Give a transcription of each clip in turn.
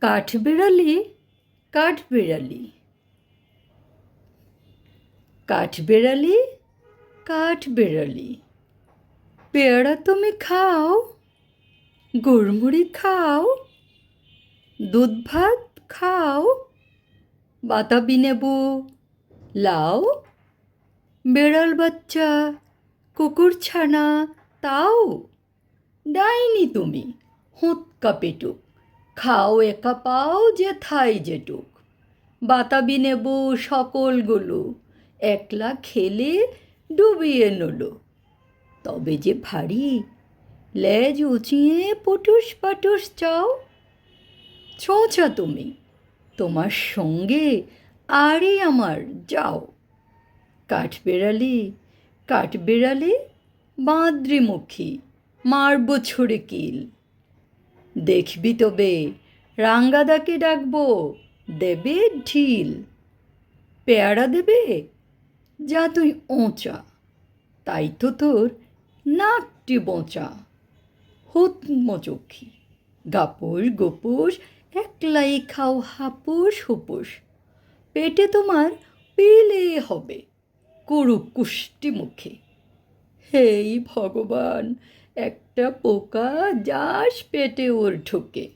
কাঠবেড়ালি কাঠবেড়ালি। কাঠবেড়ালি কাঠবেড়ালি। পেয়ারা তুমি খাও, গুড়মুড়ি খাও, দুধ ভাত খাও, বাতাবি নেবু, লাও, বেড়াল বাচ্চা, কুকুর ছানা, তাও। ডাইনি তুমি হুঁতকা পেটুক খাও একা পাও যে থাই যেটুক বাতাবি নেব সকলগুলো, একলা খেলে ডুবিয়ে নলো। তবে যে ভারী, লেজ উঁচিয়ে পটুস পাটুস চাও। ছোঁচা তুমি, তোমার সঙ্গে আরে আমার যাও। কাঠবেড়ালি কাঠবেড়ালি বাঁদ্রিমুখী, মারব ছড়ে কিল। দেখবি তবে, রাঙ্গাদাকে ডাকবো, দেবে ঢিল। পেয়ারা দেবে? যা তুই ওঁচা, তাই তো তোর নাকটি বোঁচা। হুত মোচক্ষী গাপুস গোপুস একলাই খাও হাপুস হুপুস পেটে তোমার পেলে হবে কুরুক কুষ্টি মুখে। হেই ভগবান একটা পোকা যাস পেটে ওর ঢুকে।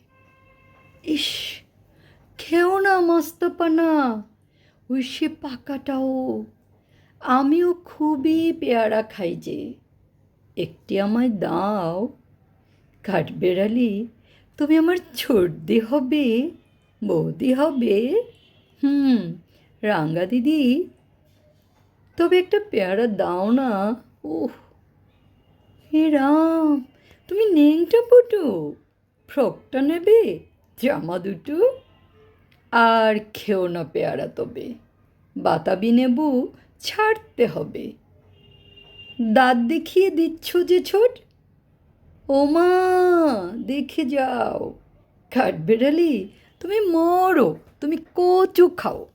ইস, খেও না মস্তপানা, ওই সে পাকাটাও। আমিও খুবই পেয়ারা খাই যে। একটি আমায় দাও। কাঠবেড়ালি তুমি আমার ছর্দি হবে, বৌদি হবে। হুম, রাঙ্গা দিদি। তবে একটা পেয়ারা দাও না। ওহ হে রাম, তুমি নেংটা পুটু ফ্রকটা নেবে, জামা দুটো? আর খেও না পেয়ারা তবে, বাতাবি নেবু ছাড়তে হবে। দাঁত দেখিয়ে দিচ্ছ যে ছোট? ও মা, দেখে যাও। কাঠবেড়ালি তুমি মরো, তুমি কচু খাও।